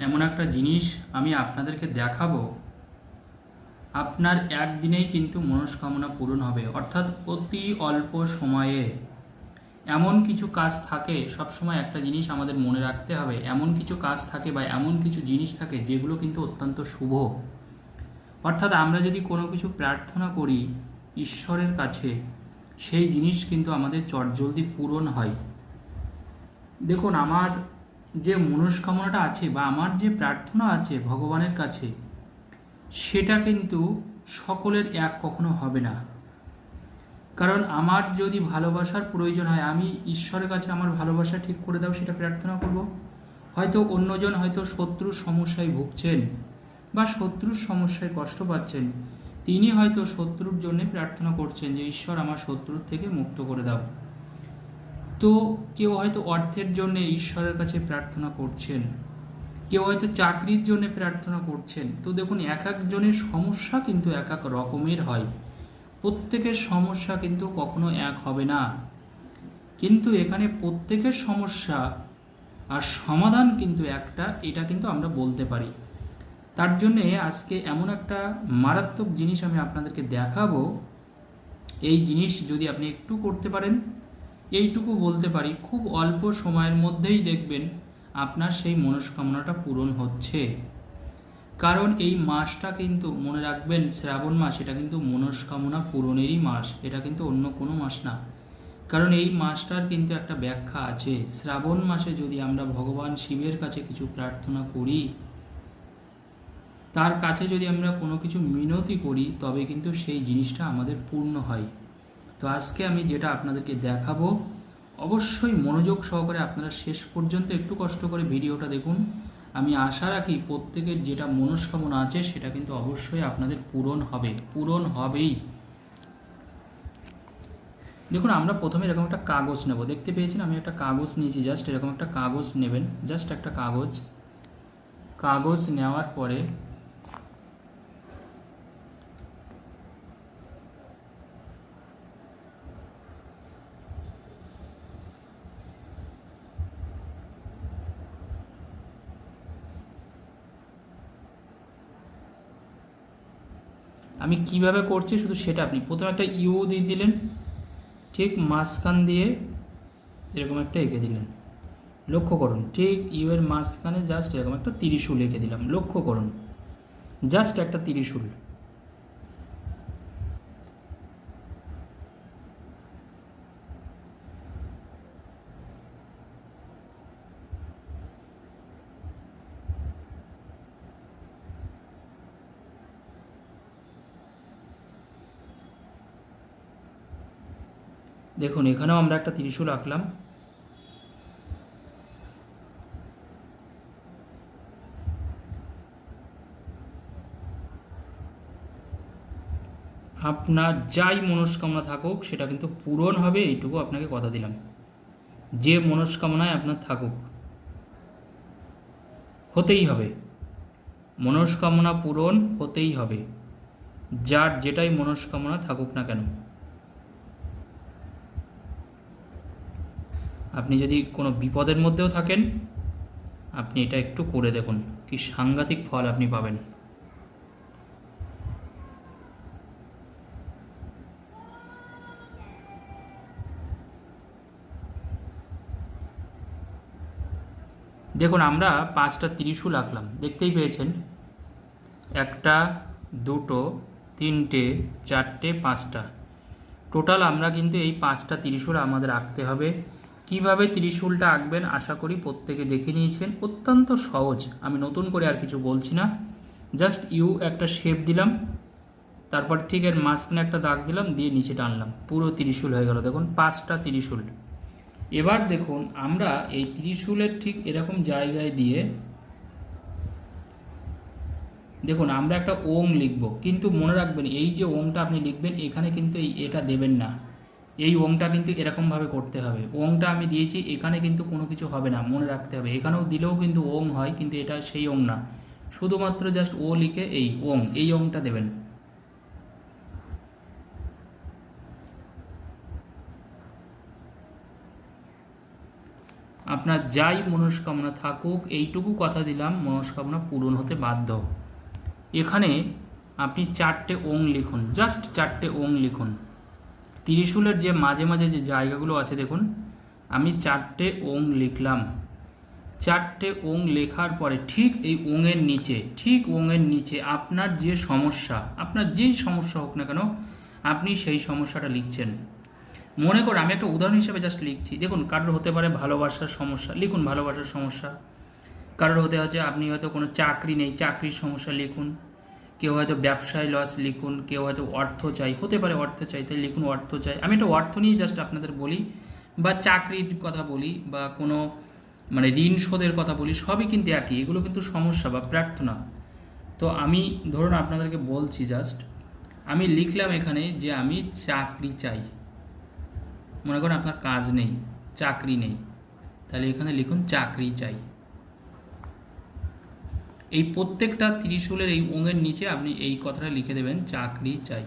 এমন একটা জিনিস আমি আপনাদেরকে দেখাবো। আপনার একদিনেই কিন্তু মনস্কামনা পূরণ হবে, অর্থাৎ অতি অল্প সময়ে। এমন কিছু কাজ থাকে, সবসময় একটা জিনিস আমাদের মনে রাখতে হবে, এমন কিছু কাজ থাকে বা এমন কিছু জিনিস থাকে যেগুলো কিন্তু অত্যন্ত শুভ। অর্থাৎ আমরা যদি কোনো কিছু প্রার্থনা করি ঈশ্বরের কাছে, সেই জিনিস কিন্তু আমাদের চটজলদি পূরণ হয়। দেখুন, আমার যে মনস্কামনাটা আছে বা আমার যে প্রার্থনা আছে ভগবানের কাছে, সেটা কিন্তু সকলের এক কখনো হবে না। কারণ আমার যদি ভালোবাসার প্রয়োজন হয়, আমি ঈশ্বরের কাছে আমার ভালোবাসা ঠিক করে দাও, সেটা প্রার্থনা করব। হয়তো অন্যজন হয়তো শত্রুর সমস্যায় ভুগছেন বা শত্রুর সমস্যায় কষ্ট পাচ্ছেন, তিনি হয়তো শত্রুর জন্য প্রার্থনা করছেন যে, ঈশ্বর আমার শত্রুর থেকে মুক্ত করে দাও। তো কেউ হয়তো অর্থের জন্য ঈশ্বরের কাছে প্রার্থনা করছেন। কেউ হয়তো চাকরির জন্য প্রার্থনা করছেন। তো দেখুন, এক একজনের সমস্যা কিন্তু এক এক রকমের হয়। প্রত্যেকের সমস্যা কিন্তু কখনো এক হবে না। কিন্তু এখানে প্রত্যেকের সমস্যা আর সমাধান কিন্তু একটা, এটা কিন্তু আমরা বলতে পারি। তার জন্যে আজকে এমন একটা মারাত্মক জিনিস আমি আপনাদেরকে দেখাবো। এই জিনিস যদি আপনি একটু করতে পারেন এইটুকু বলতে পারি, খুব অল্প সময়ের মধ্যেই দেখবেন আপনার সেই মনস্কামনাটা পূরণ হচ্ছে। কারণ এই মাসটা কিন্তু, মনে রাখবেন, শ্রাবণ মাস, এটা কিন্তু মনস্কামনা পূরণেরই মাস, এটা কিন্তু অন্য কোনো মাস না। কারণ এই মাসটার কিন্তু একটা ব্যাখ্যা আছে, শ্রাবণ মাসে যদি আমরা ভগবান শিবের কাছে কিছু প্রার্থনা করি, তার কাছে যদি আমরা কোনো কিছু মিনতি করি, তবে কিন্তু সেই জিনিসটা আমাদের পূর্ণ হয়। তো আজকে আমি যেটা আপনাদেরকে দেখাবো, অবশ্যই মনোযোগ সহকারে আপনারা শেষ পর্যন্ত একটু কষ্ট করে ভিডিওটা দেখুন। আমি আশা রাখি প্রত্যেকের যেটা মনস্কামনা আছে সেটা কিন্তু অবশ্যই আপনাদের পূরণ হবে, পূরণ হবেই। দেখুন, আমরা প্রথমে এরকম একটা কাগজ নেব। দেখতে পেয়েছেন? আমি একটা কাগজ নিয়েছি, জাস্ট এরকম একটা কাগজ নেবেন, জাস্ট একটা কাগজ। কাগজ নেওয়ার পরে আমি কীভাবে করছি শুধু সেটা আপনি প্রথমে একটা ইউ দিয়ে দিলেন। ঠিক মাঝখান দিয়ে এরকম একটা এঁকে দিলেন। লক্ষ্য করুন, ঠিক ইউ এর মাঝখানে জাস্ট এরকম একটা তিরিশুল এঁকে দিলাম। লক্ষ্য করুন জাস্ট একটা তিরিশুল দেখুন, এখানেও আমরা একটা ত্রিশূল আঁকলাম। আপনার যাই মনস্কামনা থাকুক, সেটা কিন্তু পূরণ হবে, এইটুকু আপনাকে কথা দিলাম। যে মনস্কামনায় আপনার থাকুক, হতেই হবে। মনস্কামনা পূরণ হতেই হবে। যার যেটাই মনস্কামনা থাকুক না কেন। আপনি যদি কোনো বিপদের মধ্যেও থাকেন, আপনি এটা একটু করে দেখুন কি সাংঘাতিক ফল আপনি পাবেন। দেখুন, আমরা পাঁচটা ত্রিশূল আঁকলাম দেখতেই পেয়েছেন, একটা, দুটো, তিনটে, চারটে, পাঁচটা। টোটাল আমরা কিন্তু এই পাঁচটা ত্রিশূল আমাদের আঁকতে হবে। কীভাবে ত্রিশূলটা আঁকবেন আশা করি প্রত্যেকে দেখে নিয়েছেন। অত্যন্ত সহজ। আমি নতুন করে আর কিছু বলছি না। জাস্ট ইউ একটা শেপ দিলাম। তারপর ঠিক এর মাঝখানে একটা দাগ দিলাম, দিয়ে নিচে টানলাম। পুরো ত্রিশূল হয়ে গেল। দেখুন, পাঁচটা ত্রিশূল। এবার দেখুন, আমরা এই ত্রিশূলের ঠিক এরকম জায়গায় দিয়ে দেখুন, আমরা একটা ওম লিখব। কিন্তু মনে রাখবেন, এই যে ওমটা আপনি লিখবেন, এখানে কিন্তু এই এটা দেবেন না। এই ওংটা কিন্তু এরকমভাবে করতে হবে। ওংটা আমি দিয়েছি, এখানে কিন্তু কোনো কিছু হবে না, মনে রাখতে হবে। এখানেও দিলেও কিন্তু ওং হয়, কিন্তু এটা সেই ওং না। শুধুমাত্র জাস্ট ও লিখে এই ওং এই ওংটা দেবেন। আপনার যাই মনস্কামনা থাকুক, এইটুকু কথা দিলাম, মনস্কামনা পূরণ হতে বাধ্য। এখানে আপনি চারটে ওং লিখুন জাস্ট চারটে ওং লিখুন। ত্রিশূলের যে মাঝে মাঝে যে জায়গাগুলো আছে, দেখুন, আমি চারটে ওং লিখলাম। চারটে ওং লেখার পরে ঠিক এই ওঙের নিচে, ঠিক ওঙের নিচে আপনার যে সমস্যা, আপনার যেই সমস্যা হোক না কেন, আপনি সেই সমস্যাটা লিখছেন। মনে করুন আমি একটা উদাহরণ হিসেবে জাস্ট লিখছি। দেখুন, কারোর হতে পারে ভালোবাসার সমস্যা, লিখুন ভালোবাসার সমস্যা। কারোর হতে হচ্ছে আপনি হয়তো কোনো চাকরি নেই, চাকরির সমস্যা লিখুন। কেউ হয়তো ব্যবসায় লস লিখুন, কেউ হয়তো অর্থ চাই, হতে পারে অর্থ চাই, তাই লিখুন অর্থ চাই। আমি একটা অর্থ নিয়ে জাস্ট আপনাদের বলি, বা চাকরির কথা বলি, বা কোনো মানে ঋণ শোধের কথা বলি, সবই কিন্তু একই, এগুলো কিন্তু সমস্যা বা প্রার্থনা। তো আমি ধরুন আপনাদেরকে বলছি জাস্ট আমি লিখলাম এখানে যে আমি চাকরি চাই। মনে করেন আপনার কাজ নেই, চাকরি নেই। তাহলে এখানে লিখুন চাকরি চাই। এই প্রত্যেকটা ত্রিশূলের এই ওঙের নিচে আপনি এই কথাটা লিখে দেবেন চাকরি চাই।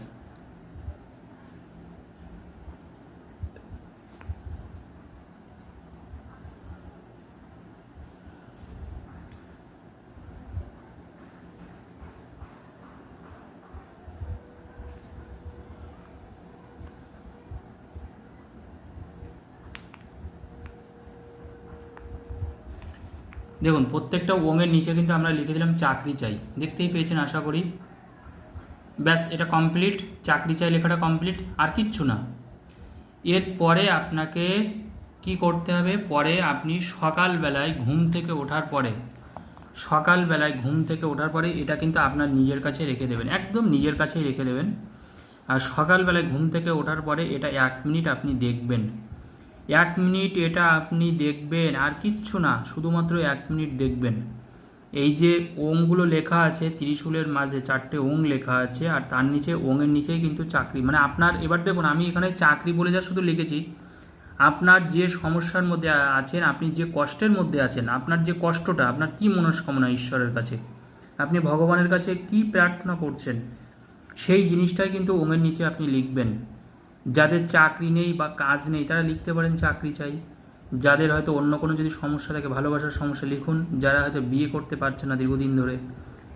দেখুন, প্রত্যেকটা ওঙের নিচে কিন্তু আমরা লিখে দিলাম চাকরি চাই। দেখতেই পেয়েছেন, আশা করি। ব্যাস, এটা কমপ্লিট চাকরি চাই লেখাটা কমপ্লিট আর কিচ্ছু না। এরপরে আপনাকে কি করতে হবে? পরে আপনি সকালবেলায় ঘুম থেকে ওঠার পরে, সকালবেলায় ঘুম থেকে ওঠার পরে এটা কিন্তু আপনার নিজের কাছে রেখে দেবেন, একদম নিজের কাছেই রেখে দেবেন। আর সকালবেলায় ঘুম থেকে ওঠার পরে এটা এক মিনিট আপনি দেখবেন। এক মিনিট এটা আপনি দেখবেন, আর কিচ্ছু না, শুধুমাত্র এক মিনিট দেখবেন। এই যে ওংগুলো লেখা আছে ত্রিশূলের মাঝে চারটে ওং লেখা আছে, আর তার নিচে ওঙের নিচেই কিন্তু চাকরি। মানে আপনার, এবার দেখুন, আমি এখানে চাকরি বলে যা শুধু লিখেছি, আপনার যে সমস্যার মধ্যে আছেন, আপনি যে কষ্টের মধ্যে আছেন, আপনার যে কষ্টটা, আপনার কি মনস্কামনা ঈশ্বরের কাছে? আপনি ভগবানের কাছে কি প্রার্থনা করছেন? সেই জিনিসটাই কিন্তু ওমের নিচে আপনি লিখবেন। যাদের চাকরি নেই বা কাজ নেই, তারা লিখতে পারেন চাকরি চাই। যাদের হয়তো অন্য কোনো যদি সমস্যা থাকে, ভালোবাসার সমস্যা, লিখুন। যারা হয়তো বিয়ে করতে পারছে না দীর্ঘদিন ধরে,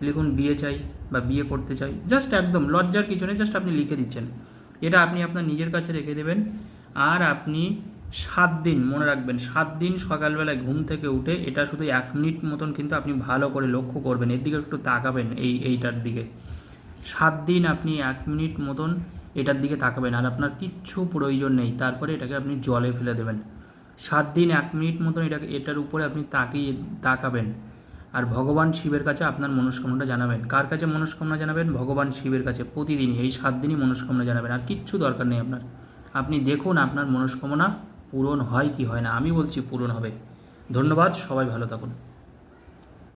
লিখুন বিয়ে চাই বা বিয়ে করতে চাই। জাস্ট একদম, লজ্জার কিছু নেই, জাস্ট আপনি লিখে দিচ্ছেন। এটা আপনি আপনার নিজের কাছে রেখে দেবেন। আর আপনি সাত দিন মনে রাখবেন, সাত দিন সকালবেলায় ঘুম থেকে উঠে এটা শুধু এক মিনিট মতন কিন্তু আপনি ভালো করে লক্ষ্য করবেন। এর দিকে একটু তাকাবেন এই, এইটার দিকে। সাত দিন আপনি এক মিনিট মতন এটার দিকে তাকাবেন আর আপনার কিচ্ছু প্রয়োজন নেই। তারপরে এটাকে আপনি জলে ফেলে দেবেন। সাত দিন, এক মিনিট মতন এটাকে, এটার উপরে আপনি তাকিয়ে তাকাবেন। আর ভগবান শিবের কাছে আপনার মনস্কামনাটা জানাবেন। কার কাছে মনস্কামনা জানাবেন? ভগবান শিবের কাছে প্রতিদিনই এই সাত দিনই মনস্কামনা জানাবেন। আর কিচ্ছু দরকার নেই আপনার। আপনি দেখুন আপনার মনস্কামনা পূরণ হয় কি হয় না। আমি বলছি পূরণ হবে। ধন্যবাদ, সবাই ভালো থাকুন।